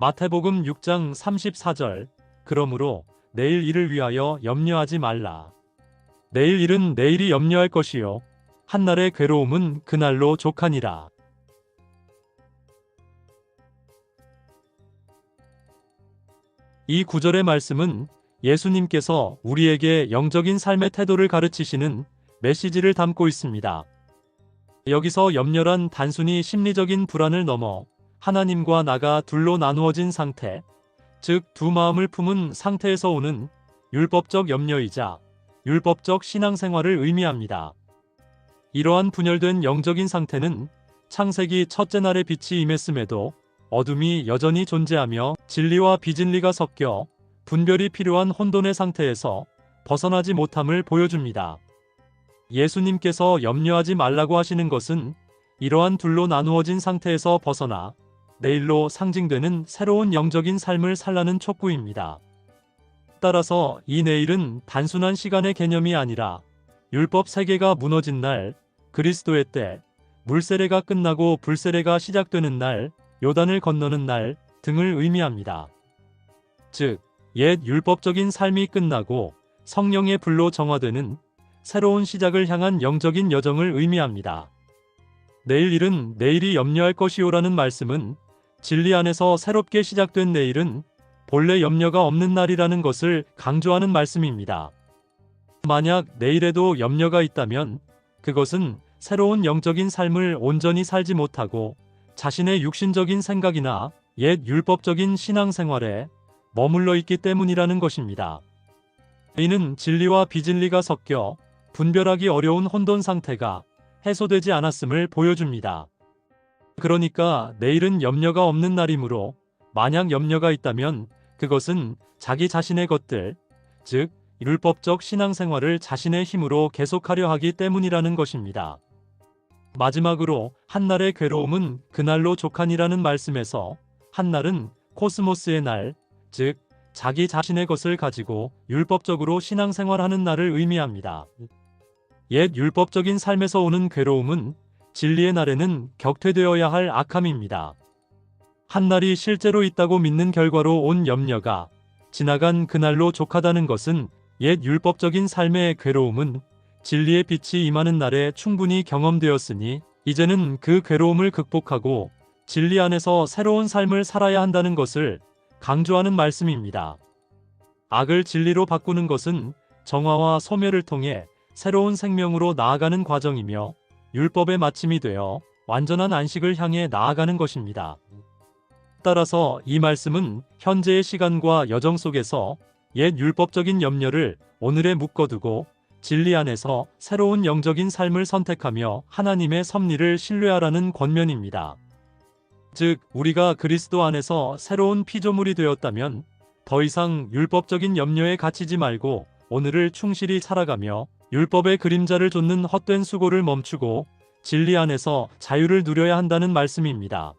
마태복음 6장 34절 그러므로 내일 일을 위하여 염려하지 말라. 내일 일은 내일이 염려할 것이요 한날의 괴로움은 그날로 족하니라. 이 구절의 말씀은 예수님께서 우리에게 영적인 삶의 태도를 가르치시는 메시지를 담고 있습니다. 여기서 염려란 단순히 심리적인 불안을 넘어 하나님과 나가 둘로 나누어진 상태, 즉 두 마음을 품은 상태에서 오는 율법적 염려이자 율법적 신앙생활을 의미합니다. 이러한 분열된 영적인 상태는 창세기 첫째 날의 빛이 임했음에도 어둠이 여전히 존재하며 진리와 비진리가 섞여 분별이 필요한 혼돈의 상태에서 벗어나지 못함을 보여줍니다. 예수님께서 염려하지 말라고 하시는 것은 이러한 둘로 나누어진 상태에서 벗어나 내일로 상징되는 새로운 영적인 삶을 살라는 촉구입니다. 따라서 이 내일은 단순한 시간의 개념이 아니라 율법 세계가 무너진 날, 그리스도의 때, 물세례가 끝나고 불세례가 시작되는 날, 요단을 건너는 날 등을 의미합니다. 즉, 옛 율법적인 삶이 끝나고 성령의 불로 정화되는 새로운 시작을 향한 영적인 여정을 의미합니다. 내일 일은 내일이 염려할 것이요라는 말씀은 진리 안에서 새롭게 시작된 내일은 본래 염려가 없는 날이라는 것을 강조하는 말씀입니다. 만약 내일에도 염려가 있다면 그것은 새로운 영적인 삶을 온전히 살지 못하고 자신의 육신적인 생각이나 옛 율법적인 신앙생활에 머물러 있기 때문이라는 것입니다. 이는 진리와 비진리가 섞여 분별하기 어려운 혼돈 상태가 해소되지 않았음을 보여줍니다. 그러니까 내일은 염려가 없는 날이므로 만약 염려가 있다면 그것은 자기 자신의 것들, 즉 율법적 신앙생활을 자신의 힘으로 계속하려 하기 때문이라는 것입니다. 마지막으로 한날의 괴로움은 그날로 족한이라는 말씀에서 한날은 코스모스의 날, 즉 자기 자신의 것을 가지고 율법적으로 신앙생활하는 날을 의미합니다. 옛 율법적인 삶에서 오는 괴로움은 진리의 날에는 격퇴되어야 할 악함입니다. 한날이 실제로 있다고 믿는 결과로 온 염려가 지나간 그날로 족하다는 것은 옛 율법적인 삶의 괴로움은 진리의 빛이 임하는 날에 충분히 경험되었으니 이제는 그 괴로움을 극복하고 진리 안에서 새로운 삶을 살아야 한다는 것을 강조하는 말씀입니다. 악을 진리로 바꾸는 것은 정화와 소멸을 통해 새로운 생명으로 나아가는 과정이며 율법의 마침이 되어 완전한 안식을 향해 나아가는 것입니다. 따라서 이 말씀은 현재의 시간과 여정 속에서 옛 율법적인 염려를 오늘에 묶어두고 진리 안에서 새로운 영적인 삶을 선택하며 하나님의 섭리를 신뢰하라는 권면입니다. 즉, 우리가 그리스도 안에서 새로운 피조물이 되었다면 더 이상 율법적인 염려에 갇히지 말고 오늘을 충실히 살아가며 율법의 그림자를 쫓는 헛된 수고를 멈추고 진리 안에서 자유를 누려야 한다는 말씀입니다.